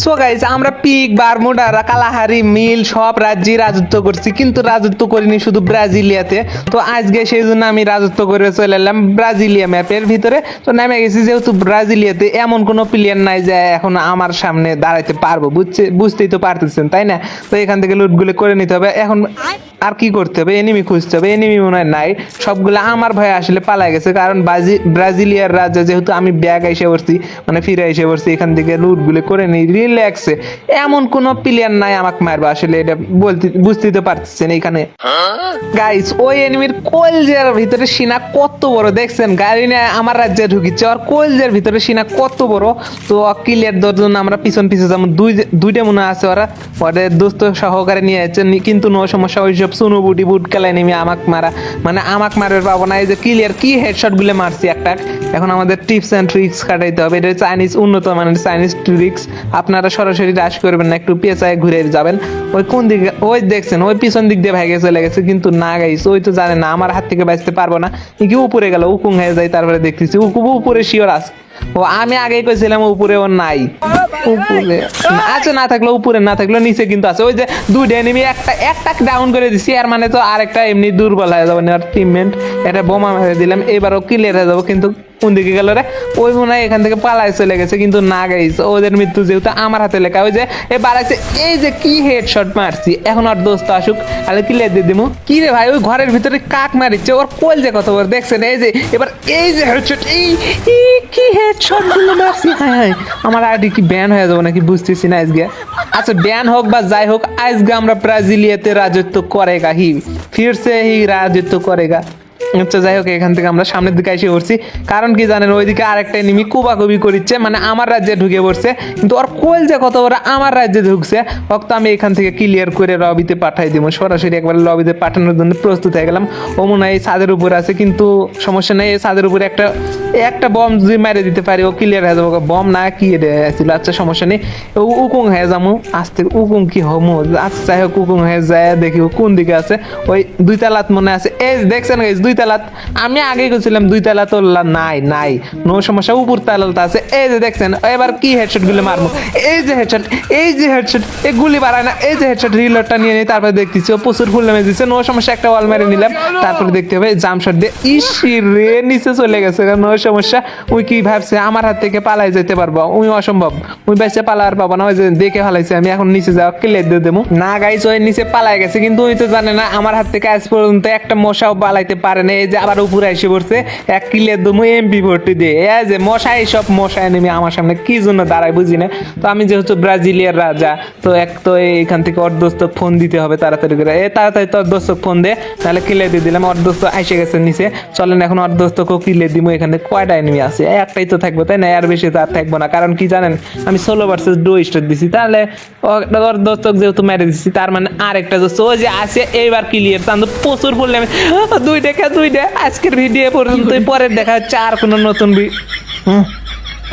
So guys আমরা pick Bermuda Kalahari, মিল, সব রাজ্যে রাজত্ব করছি, কিন্তু রাজত্ব করিনি শুধু ব্রাজিলিয়াতে। তো আজকে সেই জন্য আমি রাজত্ব করে চলে এলাম ব্রাজিলিয়া ম্যাপের ভিতরে। তো নামে গেছি যেহেতু ব্রাজিলিয়াতে এমন কোনো প্লেয়ার নাই যে এখন আমার সামনে দাঁড়াইতে পারব, বুঝছে বুঝতেই তো পারতেছেন, তাই না? তো এখান থেকে লুটগুলো করে নিতে হবে। এখন আর কি করতে হবে? এনিমি খুঁজতে হবে এনিমি মনে হয় নাই। সবগুলো আমার ভয়ে আসলে পালাই গেছে, কারণ ব্রাজিলিয়ার রাজ্যে যেহেতু আমি ব্যাগ এসে পড়ছি মানে ফিরে এসে পড়ছি, এখান থেকে লুটগুলো করে নিই রিল্যাক্সে এমন কোনো প্লেয়ার নাই আমাকে মারবে, আসলে এটা বলতে বুঝতেই তো পারতেছেন এখানে গাইস ওই এনিমির কলজের ভিতরে সিনা কত বড়, দেখছেন? গাড়ি নিয়ে আমার রাজ্যে ঢুকিচ্ছে আর কলজের ভিতরে সিনা কত বড়। তো ক্লিয়ার দেওয়ার জন্য আমরা পিছন পিছন যেমন দুই দুইটা মনে আছে ওরা। ওদের দোস্ত সহকারে নিয়ে যাচ্ছে কিন্তু নো সমস্যা, ওইসব সুনো বুটি বুট খেলায় নেমে আমাক মারা। মানে আমাক মারার পাবো না, এই যে ক্লিয়ার কি হেডশটগুলো মারছি একটা। এখন আমাদের টিপস অ্যান্ড ট্রিক্স কাটাইতে হবে। এটা চাইনিজ উন্নত মানের চাইনিজ ট্রিক্স আপনারা সরাসরি রাশ করবেন না, একটু পেঁচায় ঘুরে যাবেন। ওই কোন দিকে, ওই দেখছেন, ওই পিছন দিক দিয়ে ভাগে চলে গেছে, কিন্তু না গাইস, ওই তো জানে না, আমার হাত থেকে বাঁচতে পারব না। কি উপরে গেল উকুং হয়ে যায়, তারপরে দেখতেছি উকুব উপরে শিওর আছে। ও, আমি আগেই কইছিলাম উপরে ও নাই। উপরে। আছে, না থাকল উপরে, না থাকল নিচে কিন্তু আছে। ওই যে দুইটা এনিমি একটা একটা ডাউন করে দিছি আর মানে তো আরেকটা এমনি দুর্বল হয়ে যাবে। টিমমেন্ট এটা বোমা মেরে দিলাম, এবারও ক্লিয়ার হয়ে যাব, কিন্তু কোন দিকে গেল রে? ওই মনে হয় এখান থেকে পালায় চলে গেছে, কিন্তু না গাইছে ওদের মৃত্যু যেহেতু আমার হাতে লেখা। ওই যে, এ বাড়াইছে এই যে কি হেডশট মারছি, এখন আর দোস্ত আসুক, তাহলে কি দিয়ে দিমু। কি রে ভাই, ওই ঘরের ভিতরে কাক মারিচ্ছে, ওর কোল যে কত বড়, দেখছেন? এই যে, এবার এই যে হেডশট এই কি হেডশটগুলো মারছি? হায় হায়, আমার আইডি কি ব্যান হয়ে যাব নাকি বুঝতেছি না আজকে। আচ্ছা ব্যান হোক বা যাই হোক, আজকে আমরা ব্রাজিলিয়াতে রাজত্ব করেগা, হি, ফিরছে হি, রাজত্ব করেগা। আচ্ছা যাই হোক, এখান থেকে আমরা সামনের দিকে এসে পড়ছি। কারণ কি জানেন, ওইদিকে আরেকটা এনিমি কুবাকুবি করিচ্ছে মানে আমার রাজ্যে ঢুকে পড়ছে। কিন্তু ওর কোল যে কত বড়, আমার রাজ্যে ঢুকছে। হক তো আমি এখান থেকে ক্লিয়ার করে লবিতে পাঠাই দিব। সরাসরি একবার লবিতে পাঠানোর জন্য প্রস্তুত হয়ে গেলাম। ও মনে হয় ছাদের উপর আছে, কিন্তু সমস্যা নেই, এই ছাদের উপরে একটা একটা বম যদি মেরে দিতে পারি, ও ক্লিয়ার হয়ে যাব। বম না কি ছিল আচ্ছা সমস্যা নেই। ও উকুং হয়ে যাব আস্তে উকুং কি হমু? আচ্ছা যাই হোক উকুং হয়ে যায়, দেখি কোন দিকে আছে। ওই দুই তালাত মনে আছে। এই দেখছেন গাইস দুই তালাত। আমি আগে গেছিলাম দুই তালা তো নাই নাই। নো সমস্যা, উপর তালাত আছে। এই যে দেখছেন, এবার কি হেডশটগুলো মারবো? এই যে হেডশট এই যে হেডশট এই গুলি বাড়ায় না, এই যে হেডশট রিলোডটা নিয়ে নিই তারপরে দেখতেছি প্রচুর ফুল নামে দিচ্ছে নো সমস্যা, একটা ওয়াল মেরে নিলাম। তারপরে দেখতে হবে জাম শট দিয়ে, ইসি, রে, নিচে চলে গেছে। নো সমস্যা, ওই কি ভাবছে, আমার হাত থেকে পালাই যেতে পারব? ওই অসম্ভব। ওই বাইসে পালার পাবো না, ওই যে দেখে ফেলাইছে। আমি এখন নিচে যাওয়া ক্লিয়ার দিয়ে দেবো। না গাইস ওই নিচে পালাই গেছে, কিন্তু ওই তো জানে না, আমার হাত থেকে আজ পর্যন্ত একটা মশাও পালাইতে পারে না এই যে আবার উপরে এসে পড়ছে, এক ক্লিয়ার দেবো এমপি ভর্তি দিয়ে। এই যে মশাই, সব মশাই নেমে আমার সামনে কি জন্য দাঁড়ায় বুঝি না? তো আমি যেহেতু ব্রাজিলিয়ার রাজা, তো এক তো এইখান থেকে ওর দোস্ত ফোন দিতে হবে তাড়াতাড়ি করে। এ তাড়াতাড়ি তোর দোস্ত ফোন দে, তাহলে ক্লিয়ার দিয়ে দিলাম। ওর দোস্ত এসে গেছে নিচে। চলেন এখন ওর দোস্তকেও ক্লিয়ার দিব এখানে কয়টা এনিমি আছে? একটাই তো থাকব, তাই না? আর বেশি তো আর থাকব না। কারণ কি জানেন, আমি ষোলো ভার্সেস ডো স্টার দিছি। তাহলে দোস্তক যেহেতু মেরে দিছি, তার মানে আরেকটা যে আছে, এইবার ক্লিয়ার তার তো প্রচুর বললে আমি দুই দেখা দুই দেখা আজকের ভিডিও পর্যন্ত পরে দেখা হচ্ছে আর কোনো নতুন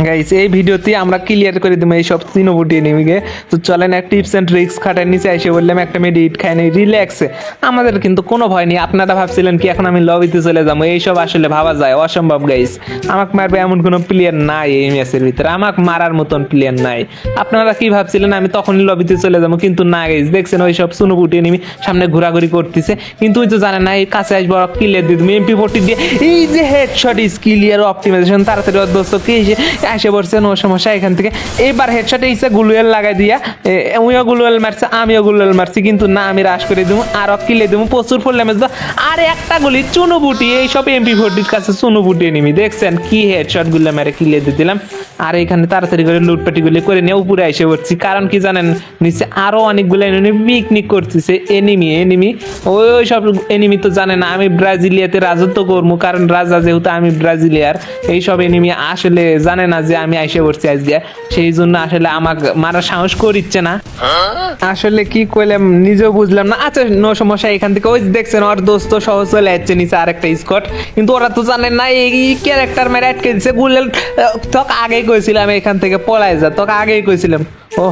গাইস এই ভিডিওতে আমরা ক্লিয়ার করে দেবো এই সব সিনোবুটি এনিমিকে তো চলেন এক টিপস অ্যান্ড ট্রিক্স খাটার নিচে এসে বললাম, একটা মেডিট খাই নি রিল্যাক্সে আমাদের কিন্তু কোনো ভয় নেই। আপনারা ভাবছিলেন কি, এখন আমি লবিতে চলে যাব? এইসব আসলে ভাবা যায়, অসম্ভব গাইস আমাকে মারবে এমন কোনো প্লেয়ার নাই এই ম্যাচের ভিতরে। আমাকে মারার মতন প্লেয়ার নাই। আপনারা কি ভাবছিলেন, আমি তখনই লবিতে চলে যাব? কিন্তু না গাইস দেখছেন ওই সব সুনোবুটি এনিমি সামনে ঘোরাঘুরি করতেছে। কিন্তু ওই তো জানে না, এই কাছে আসব ক্লিয়ার দিয়ে দেবো। এমপি ফোরটি দিয়ে, এই যে হেডশট স্কিলিয়ার অপটিমাইজেশন তাড়াতাড়ি দোস্ত কি এসে পড়ছে, নো সমস্যা, এখান থেকে। এবার হেডশটে ইসে গুলুয়েল লাগাই দিয়া উইও গুলুয়েল মারছে, আমিও গুলুয়েল মারছি, কিন্তু না, আমি রাশ করে দেবো আর কিলে দেবো প্রচুর ফুল ড্যামেজ আর একটা গুলি, চুনো বুটি, এইসব এমপি ফোরটির কাছে চুনো বুটি এনিমি দেখছেন? কি হেডশটগুলো মেরে কিলে দিয়ে দিলাম। আর এখানে তাড়াতাড়ি করে লুটপাটি গুলি করে নিয়ে উপরে এসে পড়ছি, কারণ কি জানেন, নিচে আরও অনেকগুলো এনিমি পিকনিক করতেছে এনিমি এনিমি ওই সব এনিমি তো জানে না, আমি ব্রাজিলিয়াতে রাজত্ব করব, কারণ রাজা যেহেতু আমি ব্রাজিলিয়ার এই সব এনিমি আসলে জানে না যে আমি এসে পড়ছি আজকে। সেই জন্য আসলে আমাকে মারার সাহস করিচ্ছে না। আসলে কি কইলাম, নিজেও বুঝলাম না। আচ্ছা নো সমস্যা এখান থেকে ওই দেখছেন, ওর দোস্ত সহ চলে যাচ্ছে নিচে আরেকটা স্কট। কিন্তু ওরা তো জানে না, এই ক্যারেক্টার মেরে আটকে দিচ্ছে গুলেল তোকে আগেই কইছিলাম এখান থেকে পলাই যা তোকে আগেই কইছিলাম। ও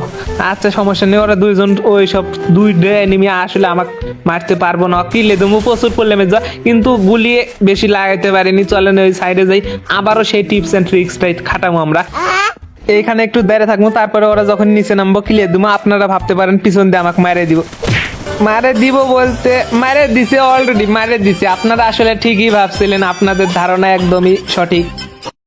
আচ্ছা সমস্যা নেই, ওরা দুইজন ওই সব দুই এনিমি আসলে আমাকে মারতে পারব না। কিলে দেবো প্রচুর প্রবলেমে যা। কিন্তু গুলিয়ে বেশি লাগাইতে পারিনি, চলেন ওই সাইডে যাই। আবারও সেই টিপস অ্যান্ড ট্রিক্সটাই খাটাবো আমরা। এইখানে একটু দাঁড়িয়ে থাকব, তারপরে ওরা যখন নিচে নামবো ক্লিয়ার দিব। আপনারা ভাবতে পারেন, পিছন দিয়ে আমাকে মারে দিব। মারে দিব বলতে, মারে দিছে অলরেডি মারে দিছে। আপনারা আসলে ঠিকই ভাবছিলেন, আপনাদের ধারণা একদমই সঠিক।